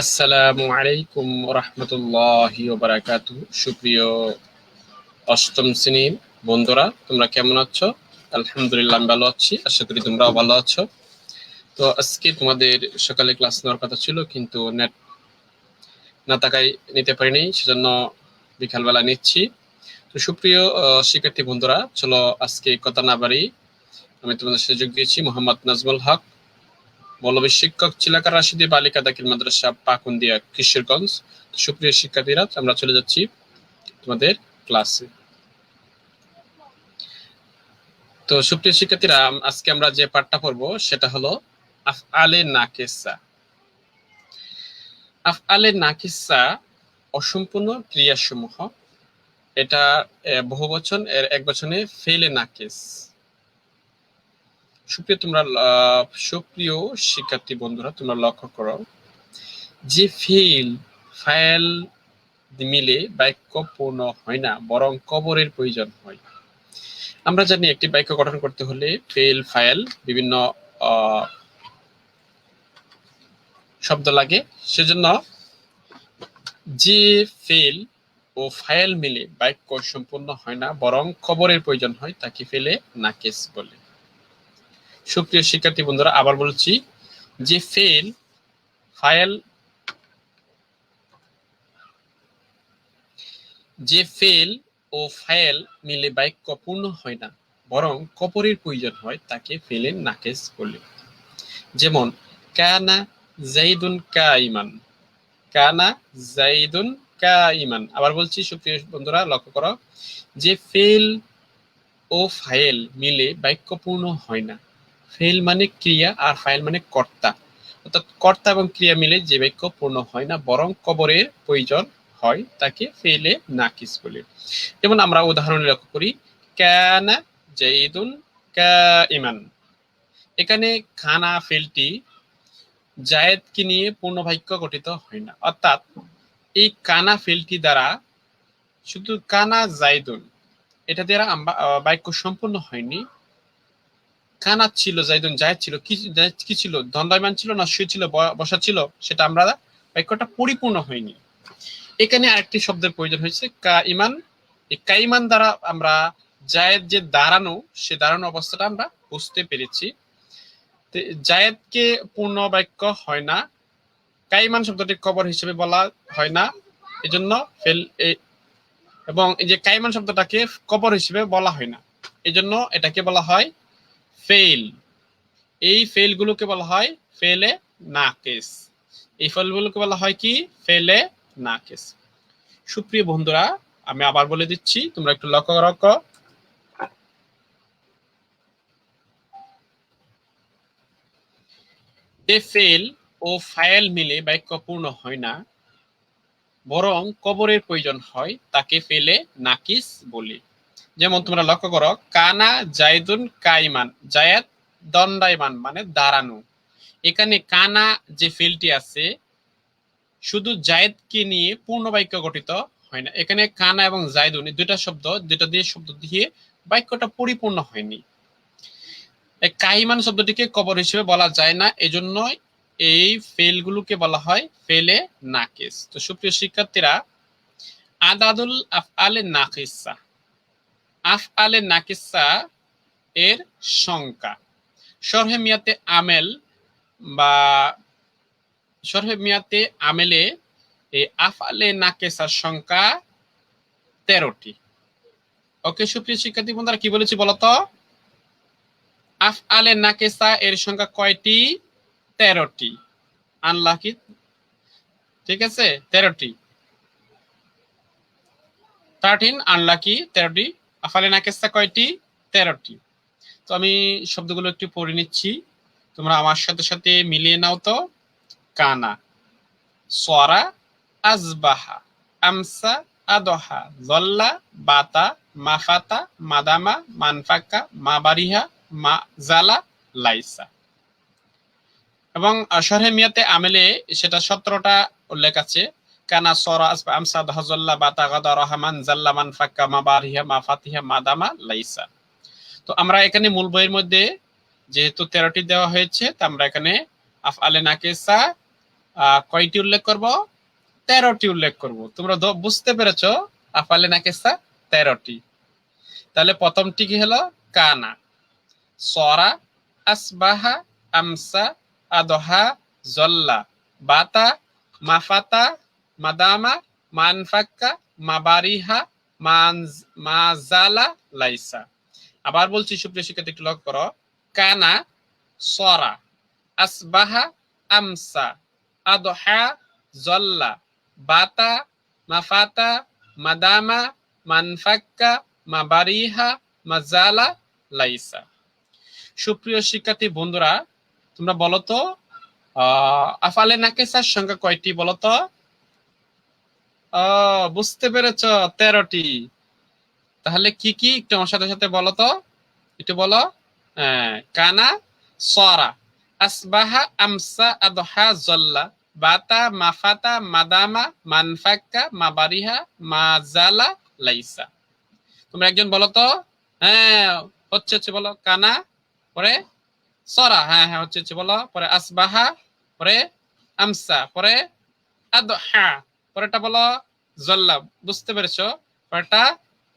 আসসালামু আলাইকুম রহমতুল্লাহি সুপ্রিয় অষ্টম শ্রেণির বন্ধুরা, তোমরা কেমন আছো? আলহামদুলিল্লাহ আমি ভালো আছি, আশা করি তোমরাও ভালো আছো। তো আজকে তোমাদের সকালে ক্লাস নেওয়ার কথা ছিল, কিন্তু নেট না থাকায় নিতে পারিনি, সেজন্য বিকালবেলা নিচ্ছি। তো সুপ্রিয় শিক্ষার্থী বন্ধুরা, চলো আজকে কথা না বাড়ি আমি তোমাদের সাথে যোগ দিয়েছি, মোহাম্মদ নাজমুল হক। মৌলবী শিক্ষক চিলাকার রাশিদি বালিকা দাখিল মাদ্রাসা পাকুন্দিয়া কিশোরগঞ্জ। সুপ্রিয় শিক্ষার্থীরা আমরা চলে যাচ্ছি তোমাদের ক্লাসে। তো সুপ্রিয় শিক্ষার্থীরা আজকে আমরা যে পাঠটা পড়ব সেটা হলো আফআলে নাকিসা আফআলে নাকিসা অসম্পূর্ণ ক্রিয়াসমূহ। এটা আহ, বহুবচন এর এক বচনে ফেলে নাকিস সুপ্রিয় তোমরা সুপ্রিয় শিক্ষার্থী বন্ধুরা, তোমরা লক্ষ্য করো যে ফেল ফাইল মিলে বাক্য পূর্ণ হয় না, বরং কবরের প্রয়োজন হয়। আমরা জানি একটি বাক্য গঠন করতে হলে ফেল ফাইল বিভিন্ন শব্দ লাগে। সেজন্য যে ফেল ও ফাইল মিলে বাক্য সম্পূর্ণ হয় না, বরং কবরের প্রয়োজন হয়, তাকে ফেলে নাকেস বলে। সুপ্রিয় শিক্ষার্থী বন্ধুরা, আবার বলছি যে ফেল ফাইল যে ফেল ও ফাইল মিলে বাক্য পূর্ণ হয় না, বরং কপরের প্রয়োজন হয় তাকে ফেলেন নাকেস বলে যেমন, কানা জাইদুন কাইমান কানা জাইদুন কাইমান আবার বলছি, সুপ্রিয় বন্ধুরা, লক্ষ্য করো, যে ফেল ও ফাইল মিলে বাক্য পূর্ণ হয় না ফেল মানে ক্রিয়া আর ফাইল মানে কর্তা। অর্থাৎ কর্তা এবং ক্রিয়া মিলে যে বাক্য পূর্ণ হয় না, বরং কবরের প্রয়োজন হয় তাকে ফেলে নাকিস বলে। যেমন আমরা উদাহরণ লক্ষ্য করি কানা জাইদুন কাইমান এখানে খানা ফেলটি জায়েদকে নিয়ে পূর্ণ বাক্য গঠিত হয় না। অর্থাৎ এই কানা ফেলটি দ্বারা শুধু কানা জাইদুন এটা দ্বারা বাক্য সম্পূর্ণ হয়নি। কানা ছিল জাইদুন জায়েদ ছিল, কি কি ছিল? দণ্ডায়মান ছিল না শুয়ে ছিল বসা ছিল, সেটা আমরা বাক্যটা পরিপূর্ণ হয়নি। এখানে আরেকটি শব্দের প্রয়োজন হয়েছে কা ইমান এই কাইমান দ্বারা আমরা জায়েদ যে দাঁড়ানো, সে দাঁড়ানো অবস্থাটা আমরা বুঝতে পেরেছি। জায়েদকে পূর্ণ বাক্য হয় না কাইমান শব্দটি কবর হিসেবে বলা হয় না, এজন্য ফেল এবং এই যে কাইমান শব্দটাকে কবর হিসেবে বলা হয় না, এজন্য এটাকে বলা হয় ফেল এই ফেলগুলোকে বলা হয় ফেলে নাকেস। এই ফেলগুলোকে বলা হয় কি? ফেলে নাকেস। সুপ্রিয় বন্ধুরা, আমি আবার বলে দিচ্ছি, তোমরা একটু লক্ষ্য রাখো যে ফেল ও ফাইল মিলে বাক্য পূর্ণ হয় না, বরং কবরের প্রয়োজন হয় তাকে ফেলে নাকিস বলি। যেমন তোমরা লক্ষ্য করো, কানা জায়দুন কাইমান জায়াত দণ্ডায়মান মানে দাঁড়ানো। এখানে কানা যে ফেলটি আছে, শুধু জায়েদকে নিয়ে পূর্ণ বাক্য গঠিত হয় না। এখানে কানা এবং জায়দুন দুইটা শব্দ, দুইটা দিয়ে শব্দ দিয়ে বাক্যটা পরিপূর্ণ হয়নি। কাইমান শব্দটিকে কবর হিসেবে বলা যায় না এজন্য এই ফেলগুলোকে বলা হয় ফেলে নাকিস তো সুপ্রিয় শিক্ষার্থীরা, আদাদুল আফ আফআলে নাকিসা আফআলে নাকিসা এর সংখ্যা। সরহে মিয়াতে আমেল বা সরহে মিয়াতে আমেলে এই আফআলে নাকিসার সংখ্যা তেরোটি। ওকে, সুপ্রিয় শিক্ষার্থী বন্ধুরা, কি বলেছি বলতো আফআলে নাকিসা এর সংখ্যা কয়টি? তেরোটি। আনলাকি ঠিক আছে, তেরোটি। থার্টিন আনলাকি তেরোটি। আফালে নাকেস্তা কয়টি? তেরোটি। তো আমি শব্দগুলো একটু পড়ে নিচ্ছি। তোমরা আমার সাথে সাথে মিলিয়ে নাও তো। কানা সরা আজবাহা, আমসা, আদহা, জল্লা, বাতা, মাফাতা, মাদামা মানফাকা মাবারিহা, মা, জালা, লাইসা। এবং শরহে মিয়াতে আমেলে সেটা সতেরোটা উল্লেখ আছে। কানা সরা আসবা আমসা দহজল্লা বাতা গাদা রহমান জাল্লা মান ফাক্কা মা বারিহা মা ফাতিহা মাদামা লাইসা। তো আমরা এখানে মূল বইয়ের মধ্যে যেহেতু তেরোটি দেওয়া হয়েছে, তা আমরা এখানে আফ আলে নাকেসা কয়টি উল্লেখ করব? তেরোটি উল্লেখ করব। তোমরা বুঝতে পেরেছ আফালে নাকেসা তেরোটি। তাহলে প্রথমটি কি হলো? কানা। সরা, আসবাহা, আমসা, আদহা, জল্লা। বাতা মাফাতা মাদামা মানফাক্কা মাবারিহা মাজালা লাইসা আবার বলছি সুপ্রিয় শিক্ষার্থী একটু লক্ষ্য করো। কানা সরা আসবাহা আমসা আদহা জল্লা বাতা মাফাতা মাদামা মানফাক্কা মাবারিহা মাজালা লাইসা। সুপ্রিয় শিক্ষার্থী বন্ধুরা তোমরা বলো তো আহ, আফালে নাকেসার সংখ্যা কয়টি বলো তো? আহ, বুঝতে পেরেছ, তেরোটি। তাহলে কি কি? একটু আমার সাথে সাথে বলো তো। একটু বলো। কানা, সরা, আসবাহা, আমসা, আদহা, জল্লা, বাতা, মাফাতা, মাদামা, মানফাক্কা, মাবারিহা, মাজালা, লাইসা। তোমরা একজন বলো তো। হ্যাঁ হচ্ছে হচ্ছে বলো। কানা, পরে সরা হ্যাঁ হ্যাঁ হচ্ছে হচ্ছে বলো। পরে আসবাহা, পরে আমসা, পরে আদহা। পরেরটা বলো জল্লা বুঝতে পেরেছ? পরেরটা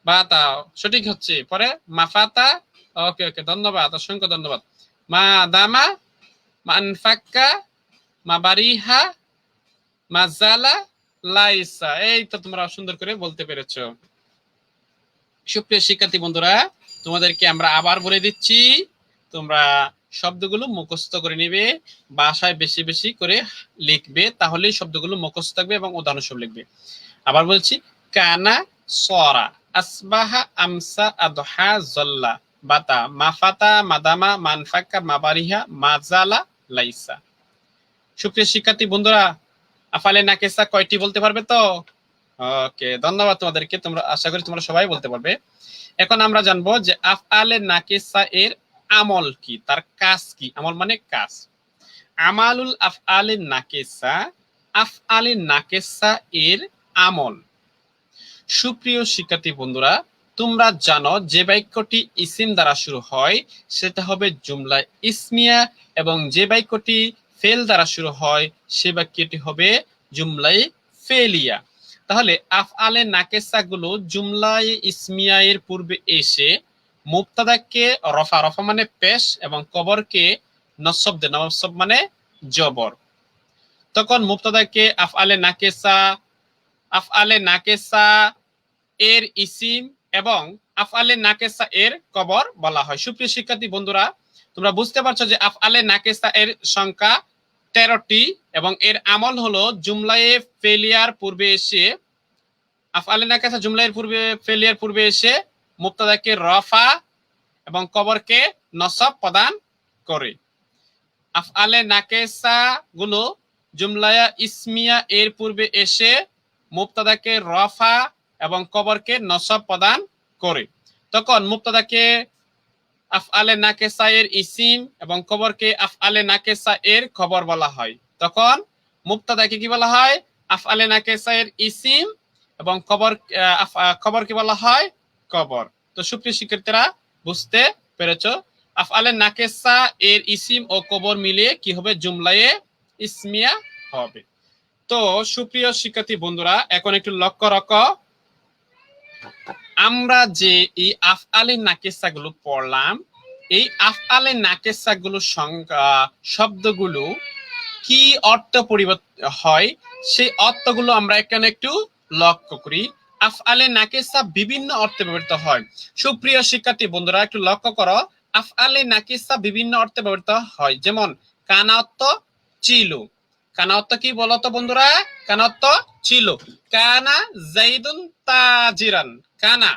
বাতা সঠিক হচ্ছে। পরে, মাফাতা। ওকে ওকে, ধন্যবাদ, অসংখ্য ধন্যবাদ। মা দামা মানফাক্কা মাবারিহা মাজালা লাইসা। এই তো তোমরা সুন্দর করে বলতে পেরেছ। সুপ্রিয় শিক্ষার্থী বন্ধুরা, তোমাদেরকে আমরা আবার বলে দিচ্ছি, তোমরা শব্দগুলো মুখস্থ করে নিবে, বাসায় বেশি বেশি করে লিখবে, তাহলেই শব্দগুলো মুখস্থ থাকবে এবং উদাহরণ সব লিখবে। আবার বলছি, কানা সরা আসবাহা আমসা আদহা জল্লা বাতা মাফাতা মাদামা মানফাক্কা মাবারিহা মাজালা লাইসা। সুপ্রিয় শিক্ষার্থী বন্ধুরা, আফালে নাকেসা কয়টি বলতে পারবে তো? ওকে, ধন্যবাদ তোমাদেরকে, তোমরা, আশা করি তোমরা সবাই বলতে পারবে। এখন আমরা জানব যে আফআলে নাকেসা এর আমল কি? তার কাজ কি? আমল মানে কাজ। আমালুল আফআলে নাকেসা আফআলে নাকেসা এর আমল। সুপ্রিয় শিক্ষার্থী বন্ধুরা, তোমরা জানো যে বাক্যটি ইসিম দ্বারা শুরু হয়, সেটা হবে জুমলা ইসমিয়া, এবং যে বাক্যটি ফেল দ্বারা শুরু হয়, সে বাক্যটি হবে জুমলাই ফেলিয়া। তাহলে আফআলে নাকেসা গুলো জুমলাই ইসমিয়া এর পূর্বে এসে মুক্তাদাকে রফা রফা মানে পেশ, এবং কবরকে নসব দে, নসব মানে জবর। তখন মুক্তাদাকে আফ আলে নাকেসা আফ আলে নাকেসা এর ইসিম এবং আফ আলে নাকেসা এর কবর বলা হয়। সুপ্রিয় শিক্ষার্থী বন্ধুরা, তোমরা বুঝতে পারছ যে আফ আলে নাকেসা এর সংখ্যা তেরোটি, এবং এর আমল হলো জুমলায়ে ফেলিয়ার পূর্বে এসে আফ আলে নাকেসা জুমলায়ের পূর্বে, ফেলিয়ার পূর্বে এসে মুক্তাদাকে রফা এবং কবরকে নসব প্রদান করে। আফআলে নাকেসা গুলো জুমলায়া ইসমিয়া এর পূর্বে এসে মুক্তাদাকে রফা এবং কবরকে নসব প্রদান করে। তখন মুক্তাদাকে আফআলে নাকেসা এর ইসিম এবং কবরকে আফআলে নাকেসা এর খবর বলা হয়। তখন মুক্তাদাকে কি বলা হয়? আফআলে নাকেসা এর ইসিম এবং কবর খবরকে বলা হয় কবর। তো সুপ্রিয় শিক্ষার্থীরা, বুঝতে পেরেছ? আফআলে নাকেসা এর ইসিম ও কবর মিলিয়ে কি হবে? জুমলায়ে ইসমিয়া হবে। তো সুপ্রিয় শিক্ষার্থী বন্ধুরা, এখন একটু লক্ষ্য রাখো। আমরা যে এই আফআলে নাকেসা গুলো পড়লাম, এই আফ আফআলে নাকেসা গুলো শব্দগুলো কি অর্থ পরিবর্তন হয়? সেই অর্থগুলো আমরা এখানে একটু লক্ষ্য করি। আফআলে নাকেসা বিভিন্ন অর্থে ব্যবহৃত হয়। সুপ্রিয় শিক্ষার্থী বন্ধুরা, একটু লক্ষ্য করো, আফআলে নাকিসা বিভিন্ন অর্থে ব্যবহৃত হয়। যেমন, কানাত্ত ছিল কানাত্ত কি বলতো বন্ধুরা? কানাত্ত ছিল কানা জাইদুন তাজিরান। কানা।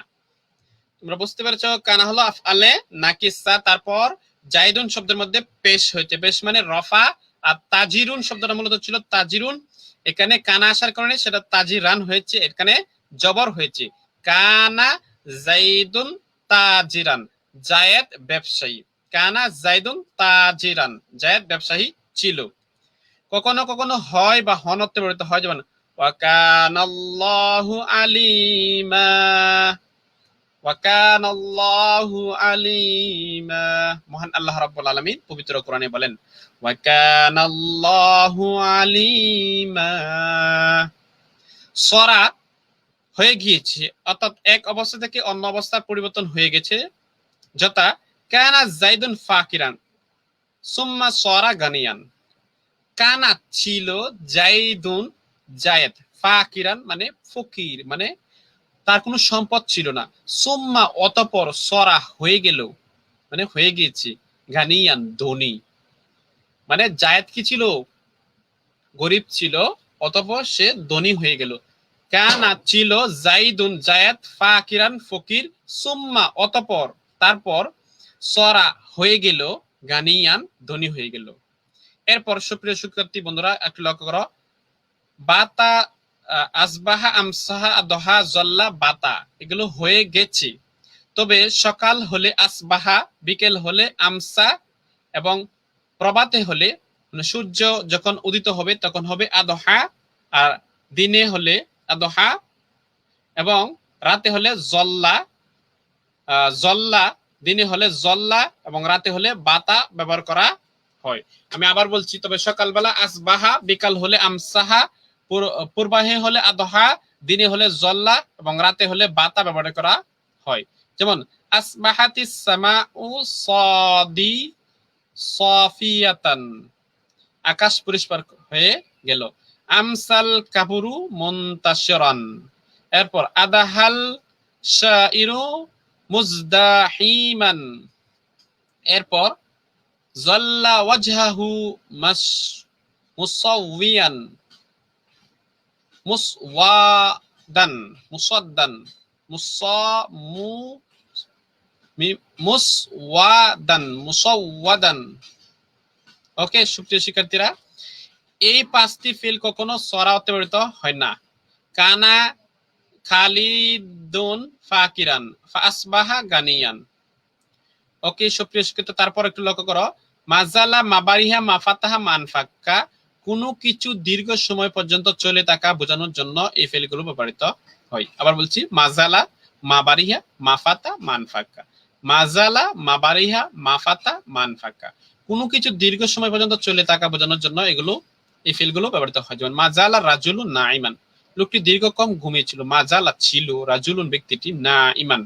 তোমরা বুঝতে পেরেছ, কানা হলো আফআলে নাকিসা তারপর জাইদুন শব্দের মধ্যে পেশ হয়েছে। পেশ মানে রফা, আর তাজিরুন শব্দটা মূলত ছিল তাজিরুন। এখানে কানা আসার কারণে সেটা তাজিরান হয়েছে। এখানে জবর হয়েছে। কানা জাইদুন তাজিরান, জায়েদ ব্যবসায়ী। কানা জাইদুন তাজিরান, জায়েদ ব্যবসায়ী ছিল। কখনো কখনো হয় বা হনত্বে ব্যবহৃত হয় যেমন ওয়াকানাল্লাহু আলিমা ওয়াকান আল্লাহু আলিমা মহান আল্লাহ রাব্বুল আলামিন পবিত্র কোরআনে বলেন ওয়াকান আল্লাহু আলিমা সরা হয়ে গিয়েছে। অর্থাৎ এক অবস্থা থেকে অন্য অবস্থার পরিবর্তন হয়ে গেছে, যথা কানা জাইদুন ফাকিরান, সুম্মা সরা গানিয়ান। কানা ছিল জাইদুন জায়েদ, ফাকিরান মানে ফকির মানে তার কোনো সম্পদ ছিল না। সুম্মা অতপর সরা হয়ে গেল মানে হয়ে গিয়েছে, গানিয়ান, ধনী। মানে জায়েদ কি ছিল? গরিব ছিল, অতপর সে ধনী হয়ে গেল। কানা ছিল জাইদুন জায়েদ, ফাকিরান, ফকির, সুম্মা, অতপর। তারপর সরা হয়ে গেল, গানিয়ান ধনী হয়ে গেল। এরপর সুপ্রিয় শিক্ষার্থী বন্ধুরা, একটু লক্ষ্য করো। বাতা আসবাহা, আমসাহা, দহা, জল্লা, বাতা, এগুলো হয়ে গেছে। তবে সকাল হলে আসবাহা, বিকেল হলে আমসা এবং প্রভাতে হলে মানে সূর্য যখন উদিত হবে, তখন হবে আদহা, আর দিনে হলে আদহা এবং রাতে হলে জল্লা জল্লা, দিনে হলে জল্লা এবং রাতে হলে বাতা ব্যবহার করা হয়। আমি আবার বলছি, তবে সকালবেলা আসবাহা, বিকাল হলে আমসাহা, পুর- পূর্বাহে হলে আদহা, দিনে হলে জল্লা এবং রাতে হলে বাতা ব্যবহার করা হয়। যেমন আসবাহাতিস সামাউ সাদি সফিয়াতান। আকাশ পরিষ্কার হয়ে গেল। আমসাল কাপুরু মুনতাশিরান। এরপর, আদাহাল শাইরু মুজদাহিমান। এরপর, জল্লা ওয়াজহাহু মাস মুসাউবিয়ান মুসওয়াদান মুসাদ্দান মুসামু, মি- মুসওয়াদান, মুসাওয়াদান। ওকে, সুপ্রিয় শিক্ষার্থীরা এই পাঁচটি ফিল কখনো সরা ব্যবহৃত হয় না। কানা, খালিদুন, ফাকিরান, ফাসবাহা, গানিয়ান। ওকে, সুপ্রিয় শিক্ষিত, তারপর একটু লক্ষ্য করো। মাজালা, মাবারিহা, মাফাতাহা, মানফাক্কা, কোনো কিছু দীর্ঘ সময় পর্যন্ত চলে থাকা বোঝানোর জন্য এই ফেলগুলো ব্যবহৃত হয়। আবার বলছি, মাজালা, মাবারিহা, মাফাতা, মানফাক্কা। মাজালা, মাবারিহা, মাফাতা, মানফাক্কা। কোনো কিছু দীর্ঘ সময় পর্যন্ত চলে থাকা বোঝানোর জন্য এগুলো এই ফেলগুলো ব্যবহৃত হয়। যেমন, মাজালা রাজুলুন না ইমান লোকটি দীর্ঘক্ষণ ঘুমিয়েছিল মাজালা ছিল রাজুলুন ব্যক্তিটি না ইমান